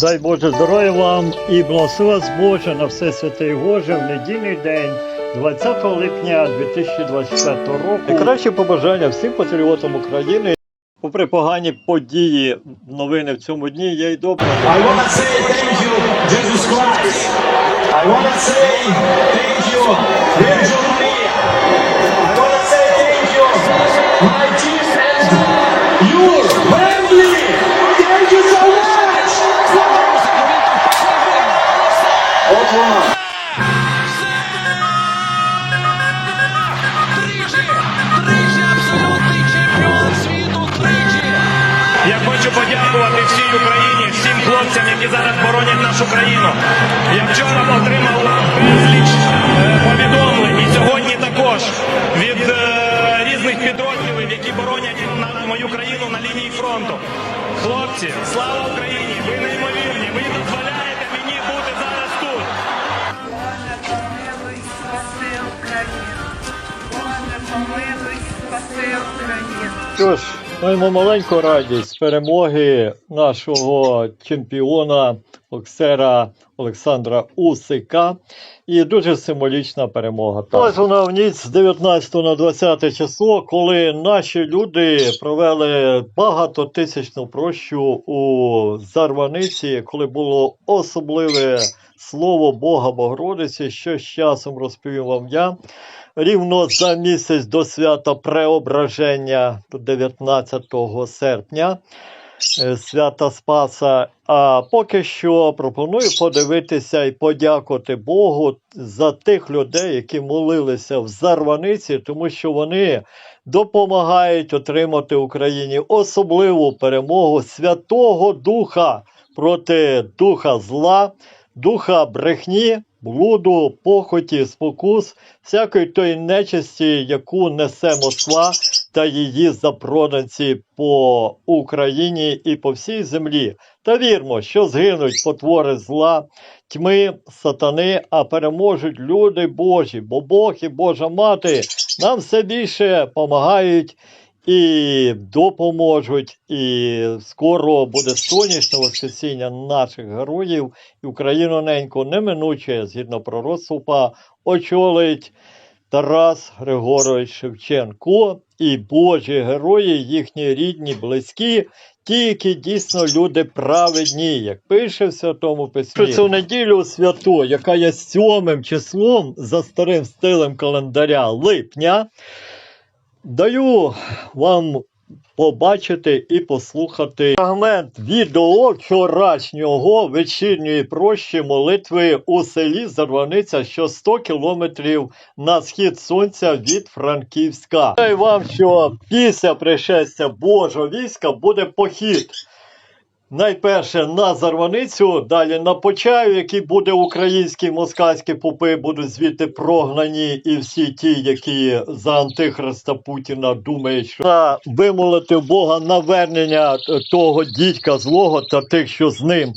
Дай Боже здоров'я вам і благослови вас Боже на все святе і Боже в недільний день, 20 липня 2024 року. Найкраще побажання всім патріотам України. Попри погані події, новини в цьому дні є й добре. I want to say thank you, Jesus Christ. I want to say thank you, Virgin Що ж, маємо маленьку радість перемоги нашого чемпіона боксера Олександра Усика. І дуже символічна перемога. Ось вона в ніч з 19 на 20 число, коли наші люди провели багатотисячну прощу у Зарваниці, коли було особливе слово Бога Богородиці, що з часом розповім вам я рівно за місяць до свята Преображення 19 серпня. е, Свята Спаса. А поки що пропоную подивитися і подякувати Богу за тих людей, які молилися в Зарваниці, тому що вони допомагають отримати Україні особливу перемогу Святого Духа проти духа зла, духа брехні, блуду, похоті, спокус, всякої тої нечисті, яку несе Москва та її запроданці по Україні і по всій землі. Та вірмо, що згинуть потвори зла, тьми, сатани, а переможуть люди Божі, бо Бог і Божа Мати нам все більше допомагають і допоможуть. І скоро буде сонячне воскресіння наших героїв, і Україну неньку неминуче, згідно пророцтва, очолить Тарас Григорович Шевченко і Божі герої, їхні рідні, близькі, ті, які дійсно люди праведні, як пише в Святому Письмі. Цю неділю святу, яка є сьомим числом за старим стилем календаря липня, даю вам побачити і послухати фрагмент відео вчорашнього вечірньої прощі молитви у селі Зарваниця, що 100 кілометрів на схід сонця від Франківська. Знаю вам, що після пришестя Божого війська буде похід. Найперше на Зарваницю, далі на Почаю, який буде українські москальські попи, будуть звідти прогнані, і всі ті, які за антихриста Путіна думають, що вимолити Бога навернення того дідька злого та тих, що з ним.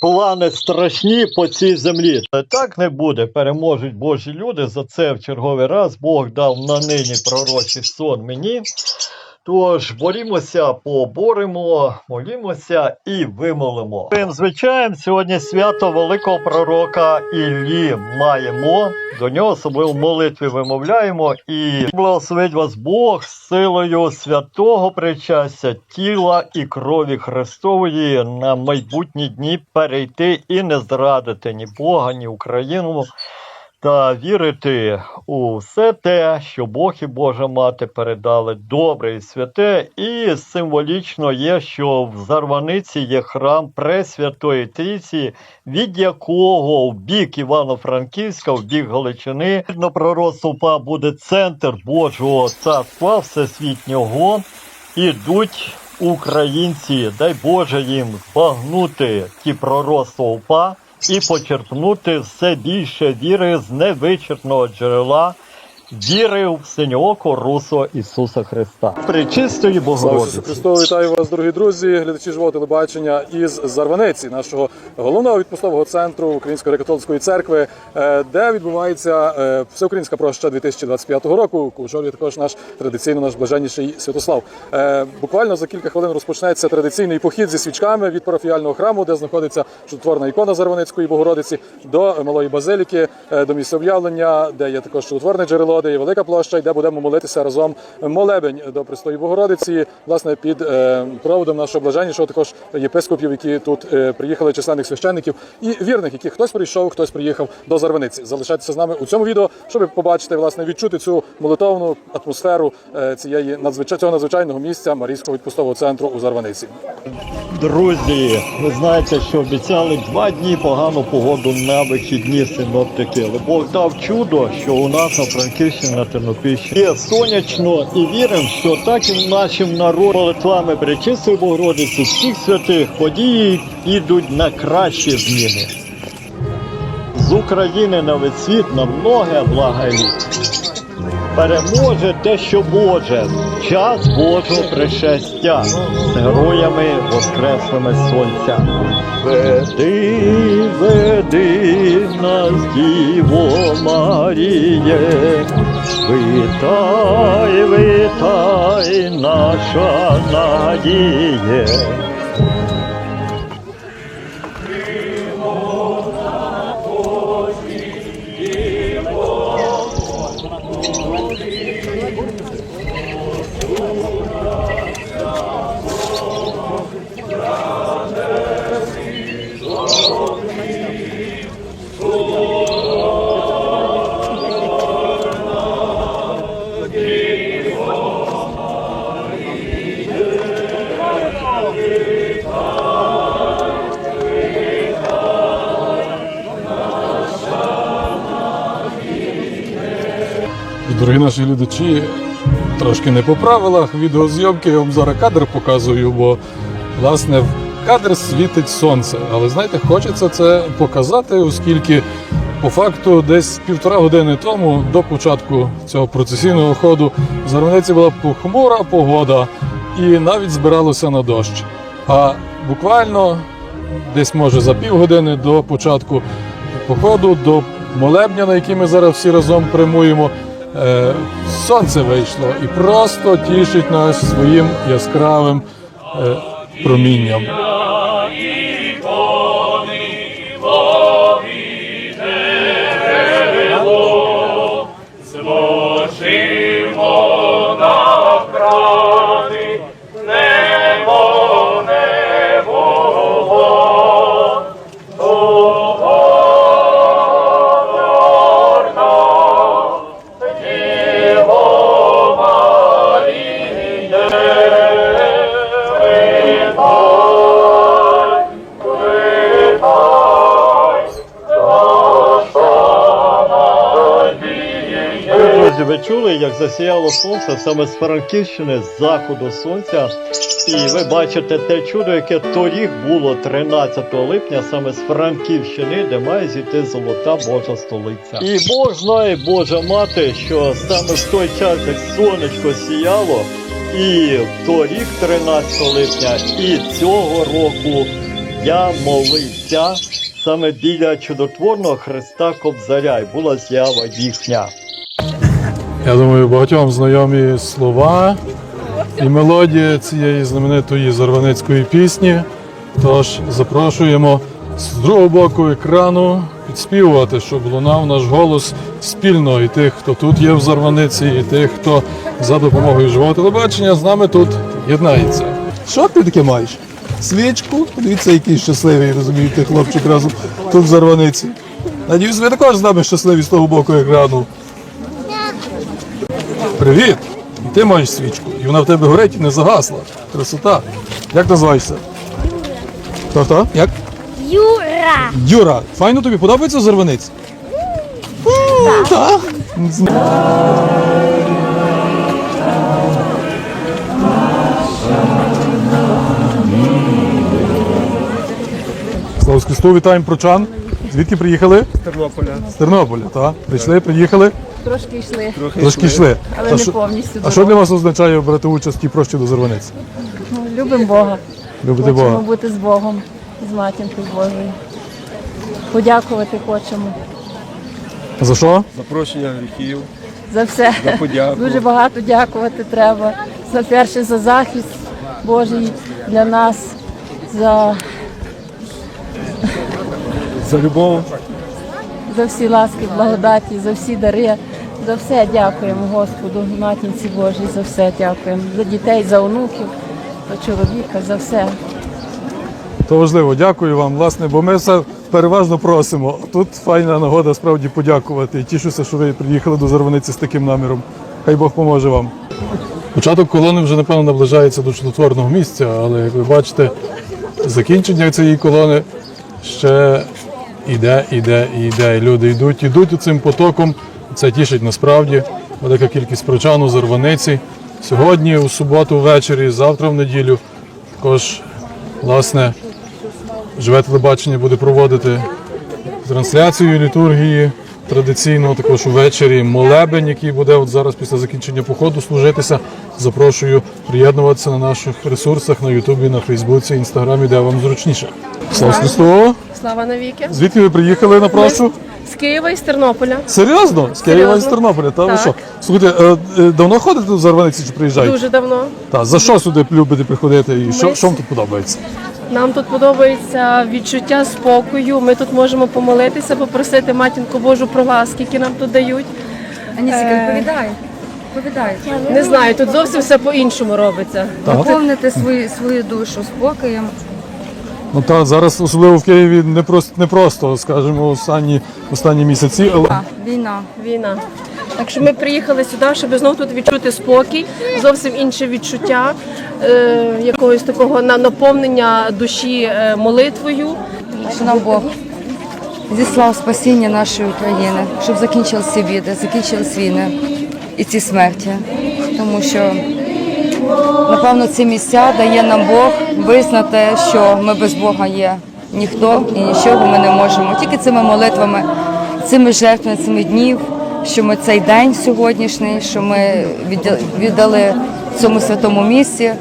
Плани страшні по цій землі. Так не буде. Переможуть Божі люди. За це в черговий раз Бог дав на нині пророчий сон мені. Тож борімося, поборемо, молімося і вимолимо. Тим звичаєм сьогодні свято великого пророка Іллі маємо. До нього особливо молитви вимовляємо і благословить вас Бог силою святого причастя тіла і крові Христової на майбутні дні перейти і не зрадити ні Бога, ні Україну та вірити у все те, що Бог і Божа мати передали добре і святе, і символічно є, що в Зарваниці є храм Пресвятої Трійці, від якого в бік Івано-Франківська, в бік Галичини, на пророцтва буде центр Божого царства всесвітнього. Ідуть українці, дай Боже їм збагнути ті пророцтва упа і почерпнути все більше віри з невичерпного джерела вірив в синьооко русо Ісуса Христа. Пречистої Богородиці. Христу, вітаю вас, дорогі друзі, глядачі живого телебачення із Зарваниці, нашого головного відпустового центру Української греко-католицької церкви, е, де відбувається е, всеукраїнська проща 2025 року. Очолює також наш традиційно наш блаженніший Святослав. Е, Буквально за кілька хвилин розпочнеться традиційний похід зі свічками від парафіального храму, де знаходиться чудотворна ікона Зарваницької Богородиці, до малої базиліки, до місця об'явлення, де є також чудотворне джерело, де є велика площа, де будемо молитися разом молебень до Престої Богородиці, власне, під е, проводом нашого блаженнішого, також єпископів, які тут е, приїхали, численних священників і вірних, які хтось прийшов, хтось приїхав до Зарваниці. Залишайтеся з нами у цьому відео, щоб побачити, власне, відчути цю молитовну атмосферу е, цієї цього надзвичайного місця Марійського відпустового центру у Зарваниці. Друзі, ви знаєте, що обіцяли два дні погану погоду на вихідні синоптики. Бог дав чудо, що у нас на Франківщині на Тернопільщині є сонячно і віримо, що так і нашим народом молитвами Пречистої Богородиці всіх святих події йдуть на кращі зміни. З України на весь світ на многе блага літ. Переможе те, що Боже, час Божого пришестя з героями воскреслими сонця. Веди, веди нас, Діво Маріє, витай, витай, наша надіє. Трошки не по правилах відеозйомки, я вам зараз кадр показую, бо власне в кадр світить сонце. Але знаєте, хочеться це показати, оскільки по факту десь півтора години тому, до початку цього процесійного ходу, в Зарваниці була похмура погода і навіть збиралося на дощ. А буквально десь може за півгодини до початку походу, до молебня, на який ми зараз всі разом прямуємо. Е, сонце вийшло і просто тішить нас своїм яскравим е, промінням. Чули, як засіяло сонце саме з Франківщини, з заходу сонця. І ви бачите те чудо, яке торік було 13 липня, саме з Франківщини, де має зійти золота Божа столиця. І Бог знає, Божа мати, що саме в той час, як сонечко сіяло, і торік, 13 липня, і цього року я молився саме біля чудотворного Христа Кобзаря, і була з'ява їхня. Я думаю, багатьом знайомі слова і мелодія цієї знаменитої зарваницької пісні. Тож запрошуємо з другого боку екрану підспівувати, щоб лунав наш голос спільно і тих, хто тут є в Зарваниці, і тих, хто за допомогою живого телебачення з нами тут єднається. Що ти таке маєш? Свічку? Подивіться, який щасливий, розумієте, хлопчик разом тут в Зарваниці. Надіюсь, ви також з нами щасливі з того боку екрану. Привіт! І ти маєш свічку. І вона в тебе горить і не загасла. Красота. Як називаєшся? Хто хто? Як? Юра. Юра, файно тобі подобається Зарваниць? Так. Слава Христу, вітаємо прочан. Звідки приїхали? З Тернополя. З Тернополя, так. Прийшли, приїхали. Трошки йшли, Трошки йшли. але А не повністю. А що для вас означає брати участь в тій прощі до Зарваниці? Любимо Бога. Любите Хочемо Бога. бути з Богом, з матінкою Божою. Подякувати хочемо За що? Запрошення гріхів. за все. За подяку. Дуже багато дякувати треба. За перше за захист Божий для нас, за, За любов. за всі ласки, благодаті, за всі дари. За все дякуємо Господу, матінці Божій, за все дякуємо. За дітей, за онуків, за чоловіка, за все. То важливо, дякую вам, власне, бо ми все переважно просимо. Тут файна нагода справді подякувати. І тішуся, що ви приїхали до Зарваниці з таким наміром. Хай Бог поможе вам. Початок колони вже, напевно, наближається до чудотворного місця, але як ви бачите, закінчення цієї колони ще іде, іде і йде. Люди йдуть, йдуть цим потоком. Це тішить насправді. Велика кількість прочан у Зарваниці. Сьогодні, у суботу ввечері, завтра в неділю. Також, власне, живе телебачення буде проводити трансляцію літургії традиційно, також увечері молебень, який буде от зараз після закінчення походу служитися. Запрошую приєднуватися на наших ресурсах на Ютубі, на Фейсбуці, Інстаграмі, де вам зручніше. Слава Христу! Слава навіки. Звідки ви приїхали на прошу? Києва і з Тернополя. Серйозно? З Києва і з Тернополя? Та ви Так. що? Слухайте, е, е, давно ходите в Зарваниці чи приїжджаєте? Дуже давно. Так, за що сюди любите приходити і що, Ми що вам тут подобається? Нам тут подобається відчуття спокою. Ми тут можемо помолитися, попросити матінку Божу про ласки, які нам тут дають. Анісіка, відповідай. Відповідай. Не знаю, тут зовсім все по-іншому робиться. Наповнити свою, свою душу спокоєм. Ну так, зараз особливо в Києві не просто не просто, скажімо, останні останні місяці, але війна. Війна. Так що ми приїхали сюди, щоб знову тут відчути спокій, зовсім інше відчуття е, якогось такого на- наповнення душі е, молитвою. Що нам Бог зіслав спасіння нашої України, щоб закінчилися біди, закінчились війни і ці смерті. Тому що, напевно, ці місця дає нам Бог визнати, що ми без Бога є ніхто і нічого ми не можемо. Тільки цими молитвами, цими жертвами, цими днів, що ми цей день сьогоднішній, що ми віддали цьому святому місці.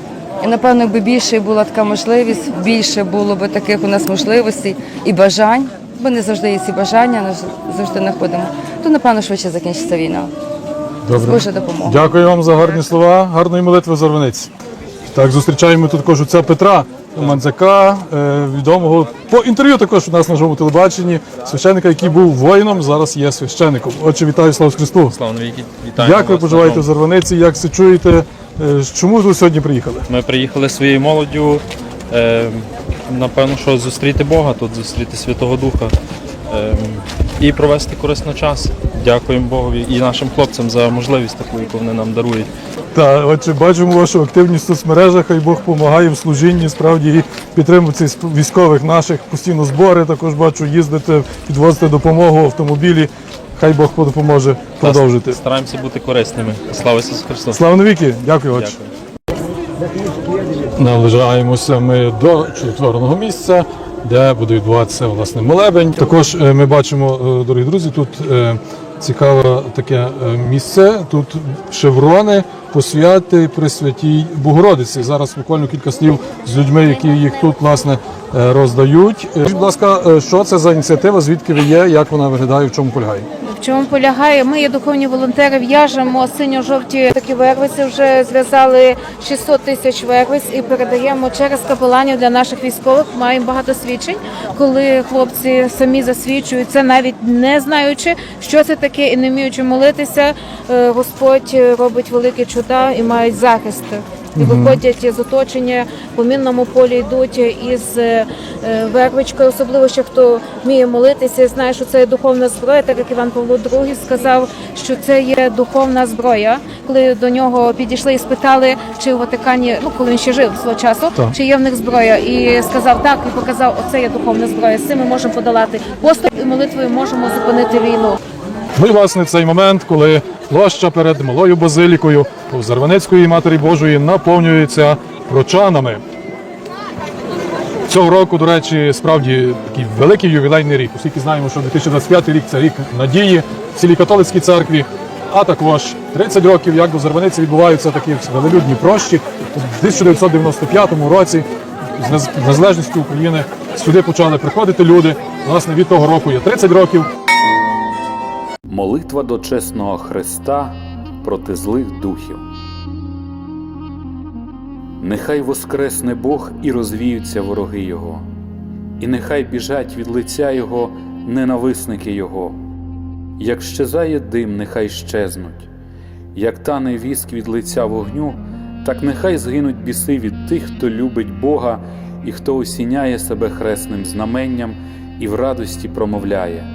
І напевно, якби більше була така можливість, більше було б таких у нас можливостей і бажань, бо не завжди є ці бажання, завжди знаходимо, то напевно швидше закінчиться війна. Добре. Божа допомога. Дякую вам за гарні слова, гарної молитви Зарваниці. Так, зустрічаємо тут також отця Петра Мандзяка, е, відомого по інтерв'ю також у нас на живому телебаченні, священника, який був воїном, зараз є священником. Отче, вітаю, слава Христу! Слава. Вітаю. Як ви поживаєте в. Зарваниці? Як це чуєте? Е, Чому ви сьогодні приїхали? Ми приїхали своєю молоддю. Е, напевно, що зустріти Бога тут, зустріти Святого Духа і провести корисно час. Дякуємо Богові і нашим хлопцям за можливість таку, яку вони нам дарують. Так, отже, бачимо вашу активність в соцмережах, хай Бог допомагає в служінні, справді і підтримується військових наших, постійно збори, також бачу, їздите, підвозите допомогу в автомобілі. Хай Бог допоможе продовжити. Стараємося бути корисними. Слава Ісусу Христу! Слава навіки! Дякую, отче. Дякую. Наближаємося ми до чудотворного місця, де буде відбуватися власне молебень. Також е, ми бачимо, е, дорогі друзі, тут е, цікаве таке місце. Тут шеврони посвяти Пресвятій Богородиці. Зараз буквально кілька слів з людьми, які їх тут власне роздають. Будь ласка, що це за ініціатива? Звідки ви є? Як вона виглядає? В чому полягає? Чому полягає? Ми є духовні волонтери, в'яжемо синьо-жовті такі вервиці. Вже зв'язали 600 тисяч вервиць і передаємо через капеланів для наших військових. Маємо багато свідчень, коли хлопці самі засвідчують це, навіть не знаючи, що це таке, і не вміючи молитися. е, Господь робить великі чуда і мають захист. І виходять з оточення по мінному полі йдуть із е, вервичкою, особливо ще хто вміє молитися, знає, що це є духовна зброя, так як Іван Павло II сказав, що це є духовна зброя. Коли до нього підійшли і спитали, чи в Ватикані, ну коли він ще жив свого часу, Так. чи є в них зброя, і сказав так, і показав, оце є духовна зброя. З цим ми можемо подолати поступ і молитвою можемо зупинити війну. Ну і власне цей момент, коли площа перед малою базилікою Зарванецької Матері Божої наповнюється прочанами. Цього року, до речі, справді такий великий ювілейний рік, оскільки знаємо, що 2025 рік це рік надії в цілій католицькій церкві. а також 30 років, як до Зарваниці відбуваються такі велелюдні прощі. У 1995 році з незалежністю України сюди почали приходити люди. Власне, від того року є 30 років. Молитва до чесного Христа проти злих духів. Нехай воскресне Бог і розвіються вороги Його, і нехай біжать від лиця Його ненависники Його. Як щезає дим, нехай щезнуть, як тане віск від лиця вогню, так нехай згинуть біси від тих, хто любить Бога і хто осіняє себе хресним знаменням і в радості промовляє.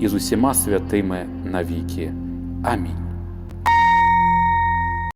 і з усіма святими навіки. Амінь.